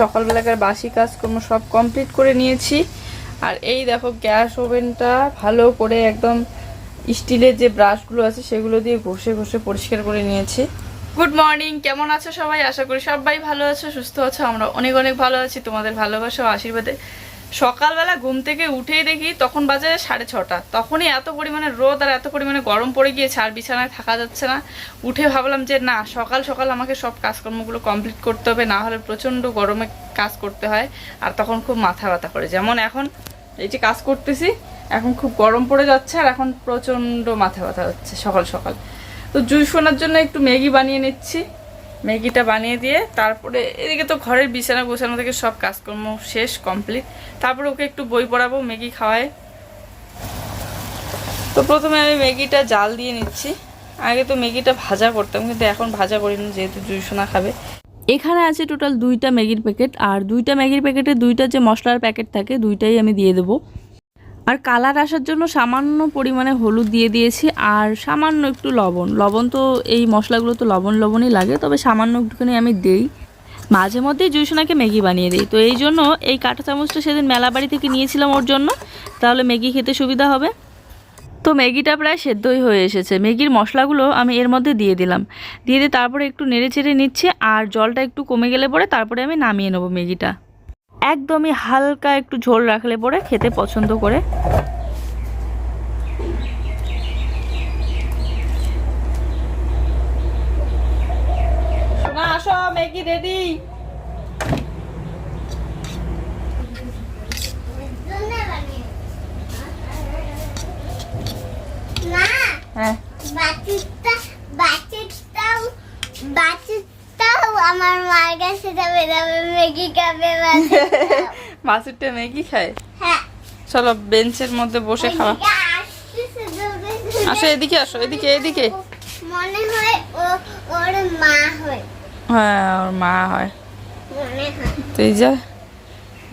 সকালবেলাকার বাসি কাজকর্ম সব কমপ্লিট করে নিয়েছি। আর এই দেখো, গ্যাস ওভেনটা ভালো করে একদম স্টিলের যে ব্রাশগুলো আছে সেগুলো দিয়ে ঘষে ঘষে পরিষ্কার করে নিয়েছি। গুড মর্নিং কেমন আছো সবাই? আশা করি সবাই ভালো আছো, সুস্থ আছো, আমরা অনেক অনেক ভালো আছি, তোমাদের ভালোবাসা ও আশীর্বাদে। সকালবেলা ঘুম থেকে উঠেই দেখি তখন বাজে সাড়ে ছটা। তখনই এত পরিমাণে রোদ আর এত পরিমাণে গরম পড়ে গিয়েছে আর বিছানায় থাকা যাচ্ছে না। উঠে ভাবলাম যে না, সকাল সকাল আমাকে সব কাজকর্মগুলো কমপ্লিট করতে হবে, না হলে প্রচণ্ড গরমে কাজ করতে হয় আর তখন খুব মাথা ব্যথা করে। যেমন এখন এই যে কাজ করতেছি, এখন খুব গরম পড়ে যাচ্ছে আর এখন প্রচণ্ড মাথা ব্যথা হচ্ছে সকাল সকাল। তো জুই শোনার জন্য একটু ম্যাগি বানিয়ে নিচ্ছি। ম্যাগিটা বানিয়ে দিয়ে তারপরে এদিকে তো ঘরের বিছানা গোছানো থেকে সব কাজকর্ম শেষ কমপ্লিট তারপরে ওকে একটু বই পড়াবো, ম্যাগি খাওয়ায়। তো প্রথমে আমি ম্যাগিটা জাল দিয়ে নিচ্ছি। আগে তো ম্যাগিটা ভাজা করতাম, কিন্তু এখন ভাজা করি না যেহেতু জুই সোনা খাবে। এখানে আছে টোটাল দুইটা ম্যাগির প্যাকেট, আর দুইটা ম্যাগির প্যাকেটে দুইটা যে মশলার প্যাকেট থাকে, দুইটাই আমি দিয়ে দেবো। আর কালার আসার জন্য সামান্য পরিমাণে হলুদ দিয়ে দিয়েছি আর সামান্য একটু লবণ। লবণ তো এই মশলাগুলো তো লবণ লবণই লাগে, তবে সামান্য একটুখানি আমি দেই। মাঝে মধ্যে জুইসোনাকে ম্যাগি বানিয়ে দিই। তো এই জন্য এই কাঁটা চামচটা সেদিন মেলা বাড়ি থেকে নিয়েছিলাম ওর জন্য। তাহলে ম্যাগি খেতে সুবিধা হবে। তো ম্যাগিটা প্রায় সেদ্ধই হয়ে এসেছে। ম্যাগির মশলাগুলো আমি এর মধ্যে দিয়ে দিলাম। দিয়ে দিয়ে তারপরে একটু নেড়ে চেড়ে নিচ্ছে আর জলটা একটু কমে গেলে পরে তারপরে আমি নামিয়ে নেব ম্যাগিটা। একদমই হালকা একটু ঝোল রাখলে পরে খেতে পছন্দ করে। আসো ম্যাগি রেডি না হ্যাঁ বাচ্চাটা বাচ্চাটাও বাচ্চাটাও আমার মার কাছে যাবে যাবে ম্যাগি খাবে। মাসুরটা ম্যাগি খায়? হ্যাঁ। চলো বেঞ্চের মধ্যে বসে খাওয়া। আসো এদিকে আসো এদিকে এদিকে। মনে হয় ও ওর মা হয়। হ্যাঁ ওর মা হয়। মনে হয়। তো এই যা।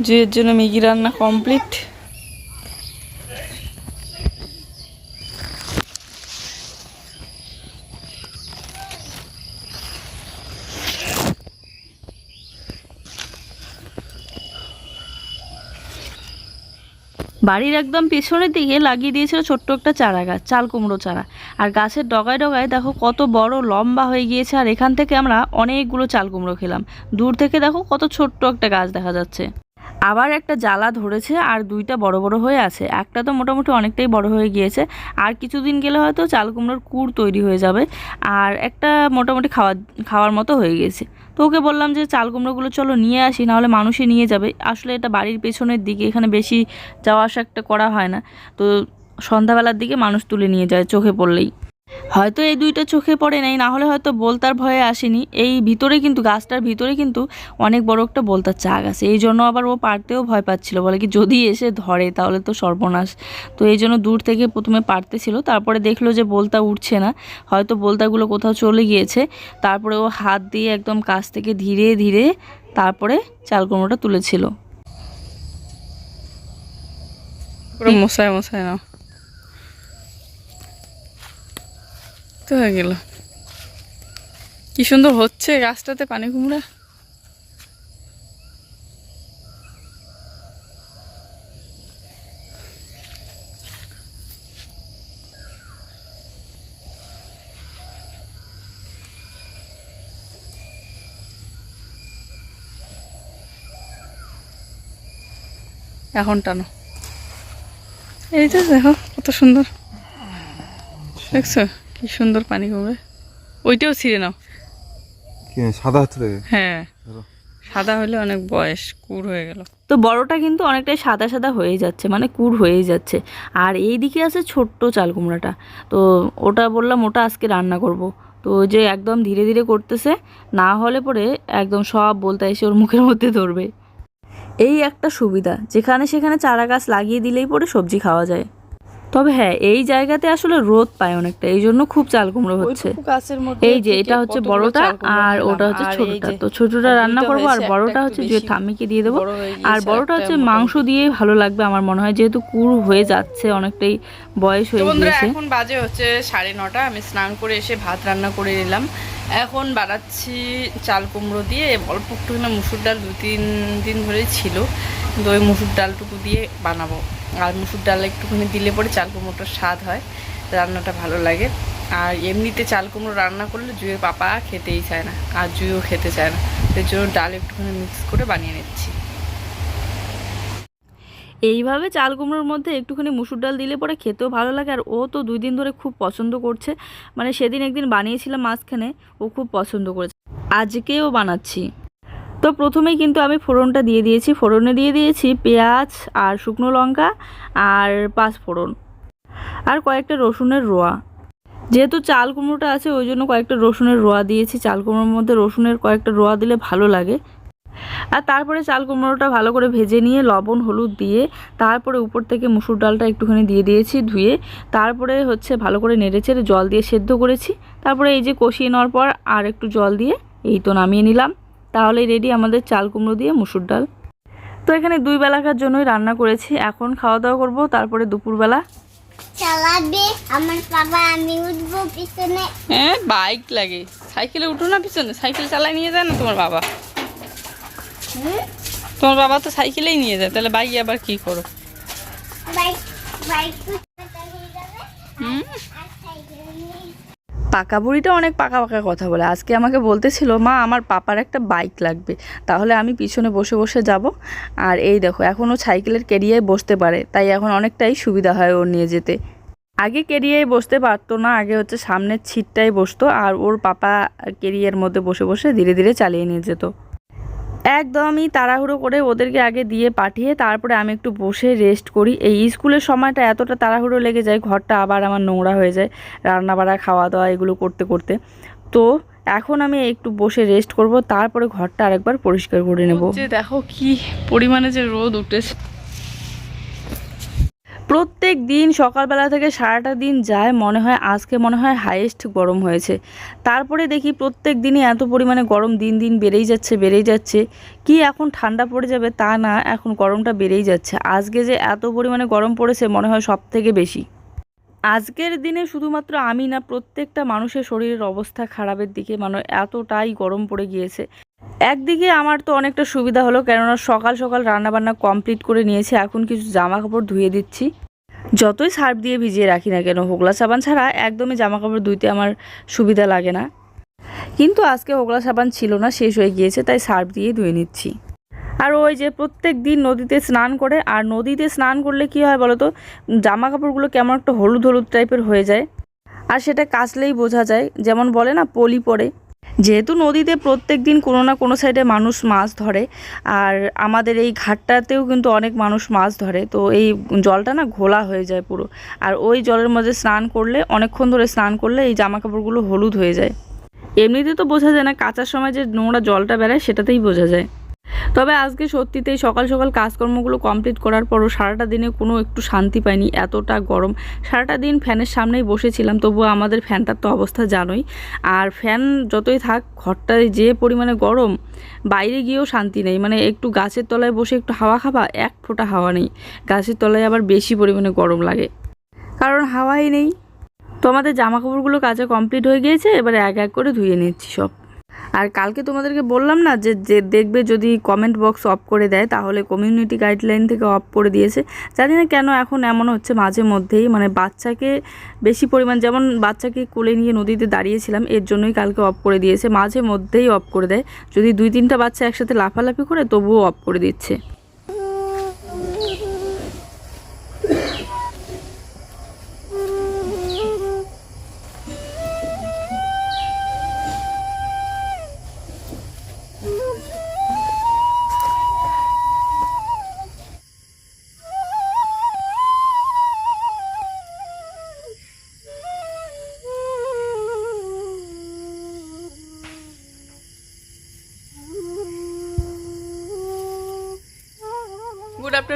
জুয়ের জন্য ম্যাগি রান্না কমপ্লিট। বাড়ির একদম পেছনের দিকে লাগিয়ে দিয়েছিল ছোট্ট একটা চারা গাছ, চাল কুমড়ো চারা। আর গাছের ডগায় ডগায় দেখো কত বড় লম্বা হয়ে গিয়েছে, আর এখান থেকে আমরা অনেকগুলো চাল কুমড়ো খেলাম। দূর থেকে দেখো কত ছোট্ট একটা গাছ দেখা যাচ্ছে। আবার একটা জ্বালা ধরেছে, আর দুইটা বড় বড় হয়ে আছে। একটা তো মোটামুটি অনেকটাই বড় হয়ে গিয়েছে। আর কিছুদিন গেলে হয়তো চাল কুমড়োর কুড় তৈরি হয়ে যাবে, আর একটা মোটামুটি খাওয়া খাওয়ার মতো হয়ে গেছে। তো ওকে বললাম যে, চাল কুমড়োগুলো চলো নিয়ে আসি, নাহলে মানুষই নিয়ে যাবে। আসলে এটা বাড়ির পেছনের দিকে, এখানে বেশি যাওয়া আসা একটা করা হয় না। তো সন্ধ্যাবেলার দিকে মানুষ তুলে নিয়ে যায় চোখে পড়লেই। হয়তো এই দুইটা চোখে পড়ে নাই, না হলে হয়তো বলতার ভয়ে আসেনি। এই ভিতরে কিন্তু, গাছটার ভিতরে কিন্তু অনেক বড় একটা বলতার চাক আছে। এই জন্য আবার ও পারতেও ভয় পাচ্ছিল। বলে কি, যদি এসে ধরে তাহলে তো সর্বনাশ। তো এই জন্য দূর থেকে প্রথমে পারতেছিল। তারপরে দেখল যে বলতা উঠছে না। হয়তো বলতাগুলো কোথাও চলে গিয়েছে। তারপরে ও হাত দিয়ে একদম কাছ থেকে ধীরে ধীরে তারপরে চালকুমড়োটা তুলেছিল। মশাই মশাই না তো হয়ে গেল। কি সুন্দর হচ্ছে গাছটাতে পানি কুমড়া। এখন টানো। এই তো দেখো, কত সুন্দর। দেখছ? কি সুন্দর পানি কমবে ওইটাও ছিঁড়ে নাও। সাদা হচ্ছে হ্যাঁ। সাদা হলে অনেক বয়স কুর হয়ে গেল। তো বড়টা কিন্তু অনেকটাই সাদা সাদা হয়ে যাচ্ছে মানে কুর হয়েই যাচ্ছে। আর এই দিকে আছে ছোট্ট চাল কুমড়াটা। তো ওটা বললাম ওটা আজকে রান্না করব। তো ওই যে একদম ধীরে ধীরে করতেছে না হলে পরে একদম সব বলতে এসে ওর মুখের মধ্যে ধরবে। এই একটা সুবিধা যেখানে সেখানে চারা গাছ লাগিয়ে দিলেই পরে সবজি খাওয়া যায়। তবে হ্যাঁ এই জায়গাতে আসলে রোদ পায় অনেকটা এই জন্য খুব চাল কুমড়ো হচ্ছে। এই যে এটা হচ্ছে বড়টা আর ওটা হচ্ছে ছোটটা। তো ছোটটা রান্না করব আর বড়টা হচ্ছে যে ঠাম্মিকে দিয়ে দেবো। আর বড়টা হচ্ছে মাংস দিয়ে ভালো লাগবে আমার মনে হয় যেহেতু কুর হয়ে যাচ্ছে অনেকটাই বয়স হয়ে গিয়েছে। এখন বাজে হচ্ছে সাড়ে নটা আমি স্নান করে এসে ভাত রান্না করে নিলাম। এখন বাড়াচ্ছি চাল কুমড়ো দিয়ে অল্প একটুখানি মুসুর ডাল দু তিন দিন ধরেই ছিল। ওই মুসুর ডালটুকু দিয়ে বানাবো। আর মুসুর ডাল একটুখানি দিলে পরে চাল কুমড়োটার স্বাদ হয়, রান্নাটা ভালো লাগে। আর এমনিতে চাল কুমড়ো রান্না করলে জুয়ের পাপা খেতেই চায় না, আর জুইও খেতে চায় না। এর জন্য ডাল একটুখানি মিক্স করে বানিয়ে নিচ্ছি। এইভাবে চাল কুমড়োর মধ্যে একটুখানি মুসুর ডাল দিলে পরে খেতেও ভালো লাগে, আর ও তো দুই দিন ধরে খুব পছন্দ করছে। মানে সেদিন একদিন বানিয়েছিলাম মাঝখানে, ও খুব পছন্দ করেছে। আজকেও বানাচ্ছি। তো প্রথমেই কিন্তু আমি ফোড়নটা দিয়ে দিয়েছি। ফোড়নে দিয়ে দিয়েছি পেঁয়াজ আর শুকনো লঙ্কা আর পাঁচ ফোড়ন আর কয়েকটা রসুনের রোয়া। যেহেতু চাল কুমড়োটা আছে, ওই জন্য কয়েকটা রসুনের রোয়া দিয়েছি। চাল কুমড়োর মধ্যে রসুনের কয়েকটা রোয়া দিলে ভালো লাগে। আর তারপরে চাল কুমড়োটা ভালো করে ভেজে নিয়ে লবণ, হলুদ দিয়ে তারপরে উপর থেকে মুসুর ডালটা একটুখানি দিয়ে দিয়েছি ধুয়ে। তারপরে হচ্ছে ভালো করে নেড়েচেড়ে জল দিয়ে সেদ্ধ করেছি। তারপরে এই যে কষিয়ে নেওয়ার পর আর একটু জল দিয়ে এই তো নামিয়ে নিলাম। তাহলেই রেডি আমাদের চাল কুমড়ো দিয়ে মুসুর ডাল। তো এখানে দুই বেলাকার জন্যই রান্না করেছি এখন খাওয়া দাওয়া করব তারপরে দুপুরবেলা। চালাবে আমার বাবা আমি উঠবো পিছনে। হ্যাঁ বাইক লাগে। সাইকেলে উঠো না পিছনে সাইকেল চালায় নিয়ে যায় না তোমার বাবা? হুম? তোমার বাবা তো সাইকেলেই নিয়ে যায় তাহলে বাইকে আবার কি করো? বাইক বাইক হুম? পাকা বুড়িটা অনেক পাকা পাকা কথা বলে। আজকে আমাকে বলতেছিল, মা, আমার পাপার একটা বাইক লাগবে। তাহলে আমি পিছনে বসে বসে যাব। আর এই দেখো, এখন ও সাইকেলের কেরিয়ায় বসতে পারে, তাই এখন অনেকটাই সুবিধা হয় ওর নিয়ে যেতে। আগে কেরিয়ায় বসতে পারতো না, আগে হচ্ছে সামনের ছিটটাই বসতো, আর ওর পাপা কেরিয়ার মধ্যে বসে বসে ধীরে ধীরে চালিয়ে নিয়ে যেত। একদমই তাড়াহুড়ো করে ওদেরকে আগে দিয়ে পাঠিয়ে তারপরে আমি একটু বসে রেস্ট করি। এই স্কুলের সময়টা এতটা তাড়াহুড়ো লেগে যায়, ঘরটা আবার আমার নোংরা হয়ে যায় রান্না বাড়া খাওয়া দাওয়া এগুলো করতে করতে। তো এখন আমি একটু বসে রেস্ট করব, তারপরে ঘরটা আরেকবার পরিষ্কার করে নেব। যে দেখো কি পরিমাণে যে রোদ উঠেছে। প্রত্যেক দিন সকালবেলা থেকে সারাটা দিন যায়, মনে হয় আজকে মনে হয় হাইয়েস্ট গরম হয়েছে। তারপরে দেখি প্রত্যেক দিনই এত পরিমাণে গরম দিন দিন বেড়েই যাচ্ছে বেড়েই যাচ্ছে। কি এখন ঠান্ডা পড়ে যাবে তা না, এখন গরমটা বেড়েই যাচ্ছে। আজকে যে এত পরিমাণে গরম পড়েছে মনে হয় সব থেকে বেশি। আজকের দিনে শুধুমাত্র আমি না, প্রত্যেকটা মানুষের শরীরের অবস্থা খারাপের দিকে মানে এতটাই গরম পড়ে গিয়েছে। একদিকে আমার তো অনেকটা সুবিধা হলো, কেননা সকাল সকাল রান্নাবান্না কমপ্লিট করে নিয়েছি, এখন কিছু জামা কাপড় ধুয়ে দিচ্ছি। যতই সার্ফ দিয়ে ভিজিয়ে রাখি না কেন, হোগলা সাবান ছাড়া একদমই জামা কাপড় ধুইতে আমার সুবিধা লাগে না। কিন্তু আজকে হোগলা সাবান ছিল না, শেষ হয়ে গিয়েছে, তাই সার্ফ দিয়ে ধুয়ে নিচ্ছি। আর ওই যে প্রত্যেক দিন নদীতে স্নান করে, আর নদীতে স্নান করলে কি হয় বলো তো জামা কাপড়গুলো কেমন একটা হলুদ হলুদ টাইপের হয়ে যায়। আর সেটা কাচলেই বোঝা যায়, যেমন বলে না, পলি পড়ে। যেহেতু নদীতে প্রত্যেক দিন কোনো না কোনো সাইডে মানুষ মাছ ধরে, আর আমাদের এই ঘাটটাতেও কিন্তু অনেক মানুষ মাছ ধরে, তো এই জলটা না ঘোলা হয়ে যায় পুরো। আর ওই জলের মধ্যে স্নান করলে, অনেকক্ষণ ধরে স্নান করলে এই জামা কাপড়গুলো হলুদ হয়ে যায়। এমনিতে তো বোঝা যায় না, কাঁচার সময় যে নোংরা জলটা বেড়ায় সেটাতেই বোঝা যায়। তবে আজকে সত্যিতেই সকাল সকাল কাজকর্মগুলো কমপ্লিট করার পরও সারাটা দিনে কোনো একটু শান্তি পাইনি, এতটা গরম। সারাটা দিন ফ্যানের সামনেই বসেছিলাম, তবুও আমাদের ফ্যানটার তো অবস্থা জানোই। আর ফ্যান যতই থাক, ঘরটায় যে পরিমাণে গরম, বাইরে গিয়েও শান্তি নেই। মানে একটু গাছের তলায় বসে একটু হাওয়া খাবা, এক ফোঁটা হাওয়া নেই। গাছের তলায় আবার বেশি পরিমাণে গরম লাগে। কারণ হাওয়াই নেই। তো আমাদের জামা কাপড়গুলো কাজে কমপ্লিট হয়ে গিয়েছে, এবারে এক এক করে ধুয়ে নিচ্ছি সব। আর কালকে তোমাদেরকে বললাম না যে যে দেখবে যদি কমেন্ট বক্স অফ করে দেয়, তাহলে কমিউনিটি গাইডলাইন থেকে অফ করে দিয়েছে। জানি না কেন এখন এমন হচ্ছে মাঝে মধ্যেই মানে বাচ্চাকে বেশি পরিমাণ, যেমন বাচ্চাকে কোলে নিয়ে নদীতে দাঁড়িয়েছিলাম, এর জন্যই কালকে অফ করে দিয়েছে। মাঝে মধ্যেই অফ করে দেয়। যদি দুই তিনটা বাচ্চা একসাথে লাফালাফি করে, তবুও অফ করে দিচ্ছে।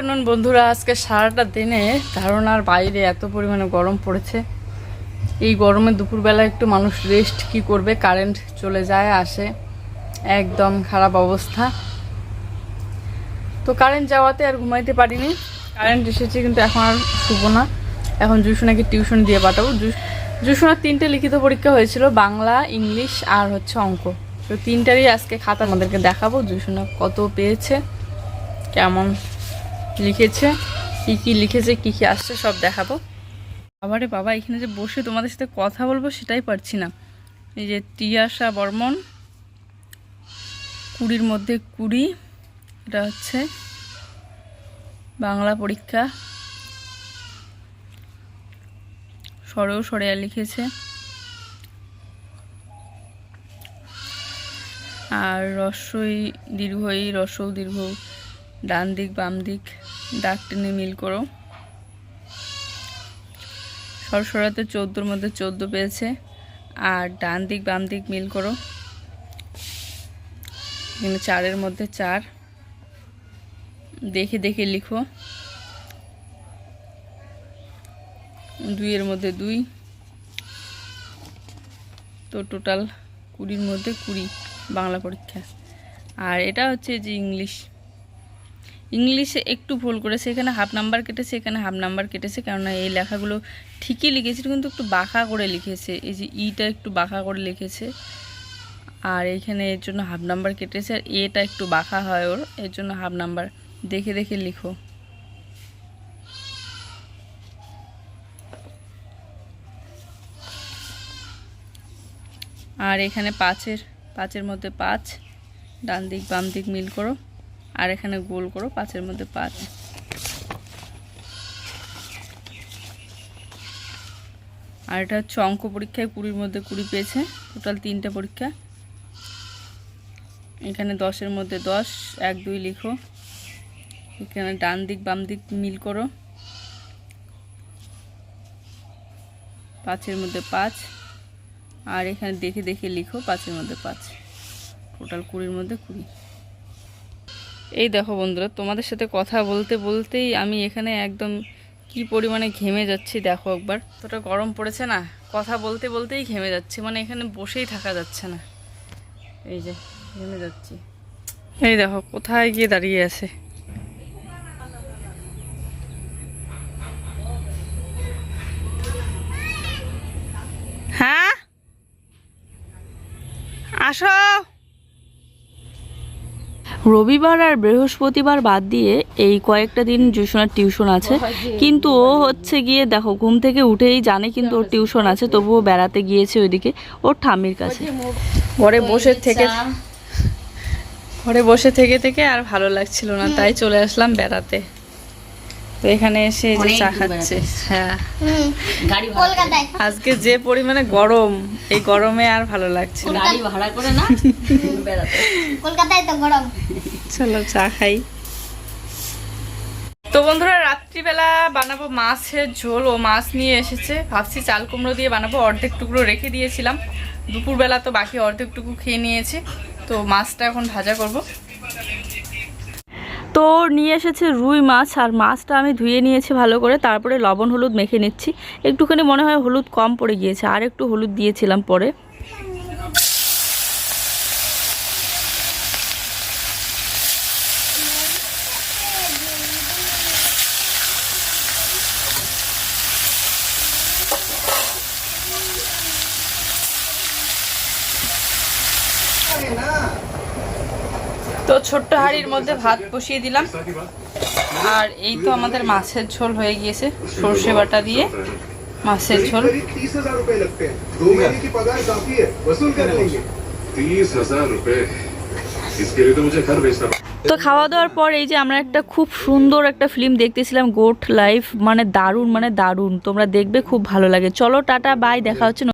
আফটারনুন বন্ধুরা। আজকে সারাটা দিনে ধারণার বাইরে এত পরিমাণে গরম পড়েছে। এই গরমে দুপুরবেলা একটু মানুষ রেস্ট কি করবে কারেন্ট চলে যায়, আসে। একদম খারাপ অবস্থা। তো কারেন্ট যাওয়াতে আর ঘুমাইতে পারিনি। কারেন্ট এসেছে কিন্তু এখন আর শুভ না। এখন জুসোনাকে টিউশন দিয়ে পাঠাবো। জুসোনার তিনটে লিখিত পরীক্ষা হয়েছিল, বাংলা, ইংলিশ আর হচ্ছে অঙ্ক। তো তিনটারই আজকে খাতা আমাদেরকে দেখাবো। জুসোনা কত পেয়েছে, কেমন লিখেছে, কি কি লিখেছে, কি কি আসছে, সব দেখাবো। আবারে বাবা, এখানে যে বসে তোমাদের সাথে কথা বলব সেটাই পারছি না। এই যে তিয়াশা বর্মন, কুড়ির মধ্যে কুড়ি, এটা হচ্ছে বাংলা পরীক্ষা। সরেও সরেয়া লিখেছে। আর রস্যই দীর্ঘই রস্যও দীর্ঘ। ডান দিক, বাম দিক, দাগ টেনে মিল করো। সরসরাতে চোদ্দোর মধ্যে চোদ্দ পেয়েছে, আর ডান দিক, বাম দিক মিল করো। এখানে চারের মধ্যে চার। দেখে দেখে লিখো। দুইয়ের মধ্যে দুই। তো টোটাল কুড়ির মধ্যে কুড়ি বাংলা পরীক্ষা। আর এটা হচ্ছে যে ইংলিশ। ইংলিশে একটু ভুল করেছে, এখানে হাফ নাম্বার কেটেছে, এখানে হাফ নাম্বার কেটেছে, কেননা এই লেখাগুলো ঠিকই লিখেছে, কিন্তু একটু বাঁকা করে লিখেছে, এই যে ইটা একটু বাঁকা করে লিখেছে, আর এখানে এর জন্য হাফ নাম্বার কেটেছে, আর এটা একটু বাঁকা হয় ওর, এর জন্য হাফ নাম্বার দেখে দেখে লিখো। আর এখানে পাঁচের পাঁচের মধ্যে পাঁচ, ডান দিক বাম দিক মিল করো। আর এখানে গোল করো, পাঁচের মধ্যে পাঁচ। আর এটা হচ্ছে অঙ্ক পরীক্ষায় কুড়ির মধ্যে কুড়ি পেয়েছে, টোটাল তিনটে পরীক্ষা। এখানে দশের মধ্যে দশ, এক, দুই লিখো। এখানে ডান দিক, বাম দিক মিল করো। পাঁচের মধ্যে পাঁচ। আর এখানে দেখে দেখে লিখো, পাঁচের মধ্যে পাঁচ। টোটাল কুড়ির মধ্যে কুড়ি। এই দেখো বন্ধুরা, তোমাদের সাথে কথা বলতে বলতেই আমি এখানে একদম কি পরিমাণে ঘেমে যাচ্ছি, দেখো একবার। তোটা গরম পড়েছে না, কথা বলতে বলতেই ঘেমে যাচ্ছি মানে এখানে বসেই থাকা যাচ্ছে না। এই যে, ঘেমে যাচ্ছি। এই দেখো, কোথায় গিয়ে দাঁড়িয়ে আছে? হ্যাঁ? আসো। রবিবার আর বৃহস্পতিবার বাদ দিয়ে এই কয়েকটা দিন জুসোনার টিউশন আছে। কিন্তু ও হচ্ছে গিয়ে দেখো ঘুম থেকে উঠেই জানে কিন্তু ওর টিউশন আছে তবুও বেড়াতে গিয়েছে ওইদিকে ওর ঠাম্মির কাছে। ঘরে বসে থেকে ঘরে বসে থেকে থেকে আর ভালো লাগছিল না তাই চলে আসলাম বেড়াতে। তো এখানে এসে এই যে চা খাচ্ছে। হ্যাঁ। আজকে যে পরিমাণে গরম এই গরমে আর ভালো লাগছে না। কলকাতায় তো গরম। চলো চা খাই। তো বন্ধুরা, রাত্রিবেলা বানাবো মাছের ঝোল। ও মাছ নিয়ে এসেছে। ভাবছি চাল কুমড়ো দিয়ে বানাবো। অর্ধেক টুকরো রেখে দিয়েছিলাম। দুপুরবেলা তো বাকি অর্ধেক টুকু খেয়ে নিয়েছি। তো মাছটা এখন ভাজা করব। তো নিয়ে এসেছে রুই মাছ। আর মাছটা আমি ধুয়ে নিয়েছি ভালো করে। তারপরে লবণ, হলুদ মেখে নিচ্ছি। একটুখানি মনে হয় হলুদ কম পড়ে গিয়েছে। আর একটু হলুদ দিয়েছিলাম পরে। তো ছোট্ট হাড়ির মধ্যে ভাত বসিয়ে দিলাম। আর এই তো আমাদের মাছের ঝোল হয়ে গিয়েছে, সর্ষে বাটা দিয়ে মাছের ঝোল। তো খাওয়া দাওয়ার পর এই যে আমরা একটা খুব সুন্দর একটা ফিল্ম দেখতেছিলাম গোট লাইফ মানে দারুণ মানে দারুণ। তোমরা দেখবে খুব ভালো লাগে। চলো, টাটা বাই দেখা হচ্ছে